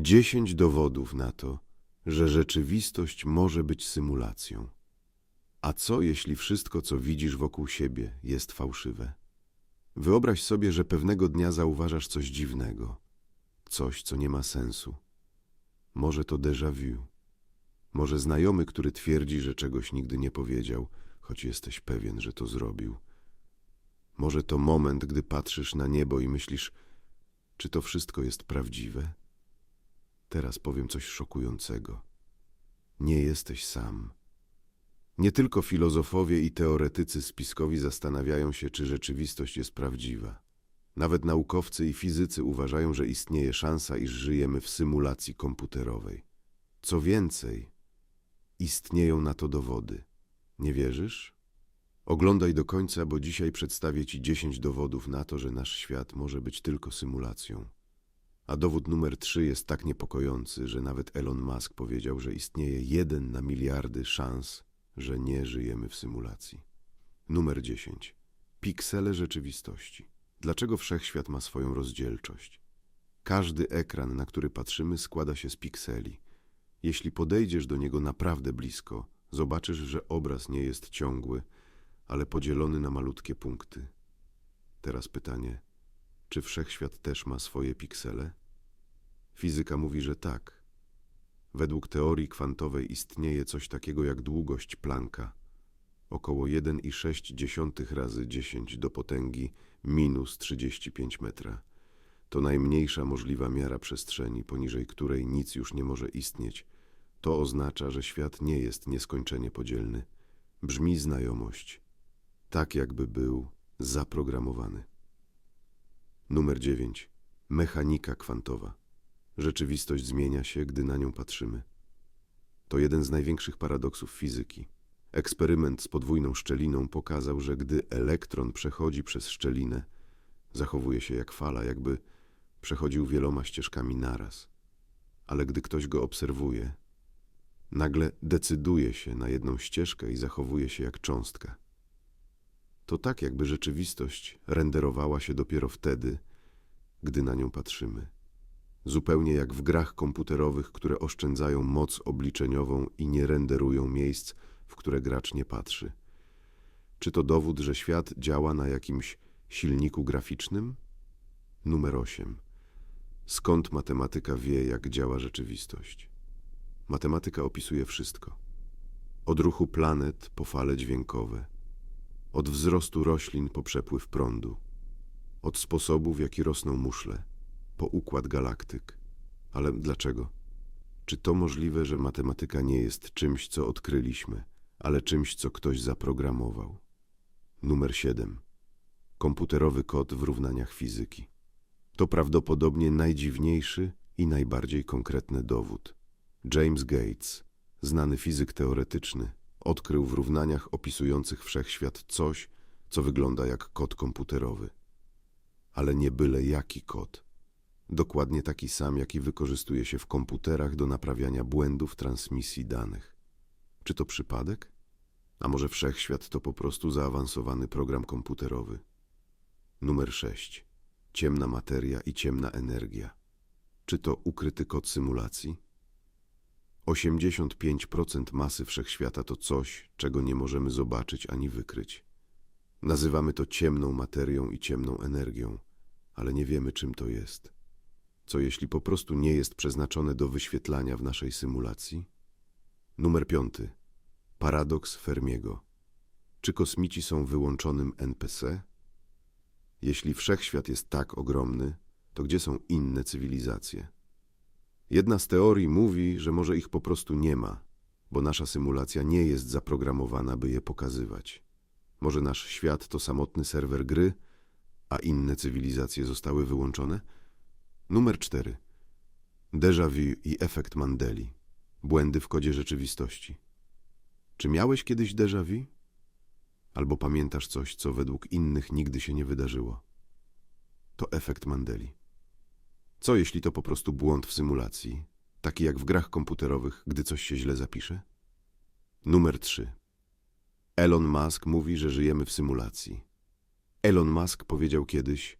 10 dowodów na to, że rzeczywistość może być symulacją. A co jeśli wszystko, co widzisz wokół siebie, jest fałszywe? Wyobraź sobie, że pewnego dnia zauważasz coś dziwnego, coś, co nie ma sensu. Może to déjà vu. Może znajomy, który twierdzi, że czegoś nigdy nie powiedział, choć jesteś pewien, że to zrobił. Może to moment, gdy patrzysz na niebo i myślisz, czy to wszystko jest prawdziwe? Teraz powiem coś szokującego. Nie jesteś sam. Nie tylko filozofowie i teoretycy spiskowi zastanawiają się, czy rzeczywistość jest prawdziwa. Nawet naukowcy i fizycy uważają, że istnieje szansa, iż żyjemy w symulacji komputerowej. Co więcej, istnieją na to dowody. Nie wierzysz? Oglądaj do końca, bo dzisiaj przedstawię Ci 10 dowodów na to, że nasz świat może być tylko symulacją. A dowód numer 3 jest tak niepokojący, że nawet Elon Musk powiedział, że istnieje jeden na miliardy szans, że nie żyjemy w symulacji. Numer 10. Piksele rzeczywistości. Dlaczego wszechświat ma swoją rozdzielczość? Każdy ekran, na który patrzymy, składa się z pikseli. Jeśli podejdziesz do niego naprawdę blisko, zobaczysz, że obraz nie jest ciągły, ale podzielony na malutkie punkty. Teraz pytanie: czy wszechświat też ma swoje piksele? Fizyka mówi, że tak. Według teorii kwantowej istnieje coś takiego jak długość Plancka, około 1,6 razy 10 do potęgi minus 35 metra. To najmniejsza możliwa miara przestrzeni, poniżej której nic już nie może istnieć. To oznacza, że świat nie jest nieskończenie podzielny. Brzmi znajomość, tak jakby był zaprogramowany. Numer 9. Mechanika kwantowa. Rzeczywistość zmienia się, gdy na nią patrzymy. To jeden z największych paradoksów fizyki. Eksperyment z podwójną szczeliną pokazał, że gdy elektron przechodzi przez szczelinę, zachowuje się jak fala, jakby przechodził wieloma ścieżkami naraz. Ale gdy ktoś go obserwuje, nagle decyduje się na jedną ścieżkę i zachowuje się jak cząstka. To tak, jakby rzeczywistość renderowała się dopiero wtedy, gdy na nią patrzymy. Zupełnie jak w grach komputerowych, które oszczędzają moc obliczeniową i nie renderują miejsc, w które gracz nie patrzy. Czy to dowód, że świat działa na jakimś silniku graficznym? Numer 8. Skąd matematyka wie, jak działa rzeczywistość? Matematyka opisuje wszystko. Od ruchu planet po fale dźwiękowe, od wzrostu roślin po przepływ prądu, od sposobu, w jaki rosną muszle, po układ galaktyk. Ale dlaczego? Czy to możliwe, że matematyka nie jest czymś, co odkryliśmy, ale czymś, co ktoś zaprogramował? Numer 7. Komputerowy kod w równaniach fizyki. To prawdopodobnie najdziwniejszy i najbardziej konkretny dowód. James Gates, znany fizyk teoretyczny, odkrył w równaniach opisujących wszechświat coś, co wygląda jak kod komputerowy. Ale nie byle jaki kod. Dokładnie taki sam, jaki wykorzystuje się w komputerach do naprawiania błędów transmisji danych. Czy to przypadek? A może wszechświat to po prostu zaawansowany program komputerowy? Numer 6. Ciemna materia i ciemna energia. Czy to ukryty kod symulacji? 85% masy wszechświata to coś, czego nie możemy zobaczyć ani wykryć. Nazywamy to ciemną materią i ciemną energią, ale nie wiemy, czym to jest. Co jeśli po prostu nie jest przeznaczone do wyświetlania w naszej symulacji? Numer piąty. Paradoks Fermiego. Czy kosmici są wyłączonym NPC? Jeśli wszechświat jest tak ogromny, to gdzie są inne cywilizacje? Jedna z teorii mówi, że może ich po prostu nie ma, bo nasza symulacja nie jest zaprogramowana, by je pokazywać. Może nasz świat to samotny serwer gry, a inne cywilizacje zostały wyłączone? Numer 4. Déjà vu i efekt Mandeli. Błędy w kodzie rzeczywistości. Czy miałeś kiedyś déjà vu? Albo pamiętasz coś, co według innych nigdy się nie wydarzyło? To efekt Mandeli. Co jeśli to po prostu błąd w symulacji, taki jak w grach komputerowych, gdy coś się źle zapisze? Numer 3. Elon Musk mówi, że żyjemy w symulacji. Elon Musk powiedział kiedyś: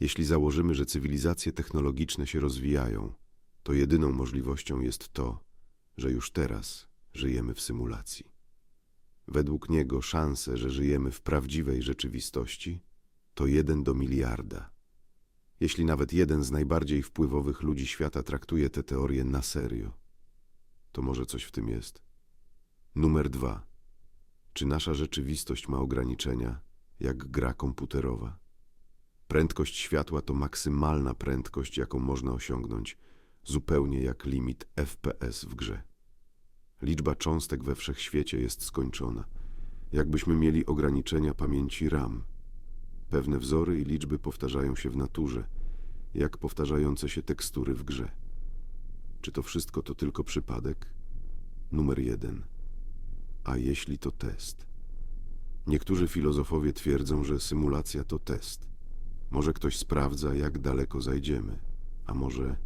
Jeśli założymy, że cywilizacje technologiczne się rozwijają, to jedyną możliwością jest to, że już teraz żyjemy w symulacji. Według niego szanse, że żyjemy w prawdziwej rzeczywistości, to jeden do miliarda. Jeśli nawet jeden z najbardziej wpływowych ludzi świata traktuje tę teorię na serio, to może coś w tym jest. Numer dwa. Czy nasza rzeczywistość ma ograniczenia, jak gra komputerowa? Prędkość światła to maksymalna prędkość, jaką można osiągnąć, zupełnie jak limit FPS w grze. Liczba cząstek we wszechświecie jest skończona. Jakbyśmy mieli ograniczenia pamięci RAM. Pewne wzory i liczby powtarzają się w naturze, jak powtarzające się tekstury w grze. Czy to wszystko to tylko przypadek? Numer jeden. A jeśli to test? Niektórzy filozofowie twierdzą, że symulacja to test. Może ktoś sprawdza, jak daleko zajdziemy, a może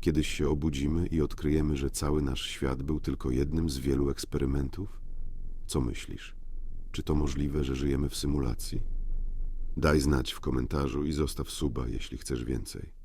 kiedyś się obudzimy i odkryjemy, że cały nasz świat był tylko jednym z wielu eksperymentów? Co myślisz? Czy to możliwe, że żyjemy w symulacji? Daj znać w komentarzu i zostaw suba, jeśli chcesz więcej.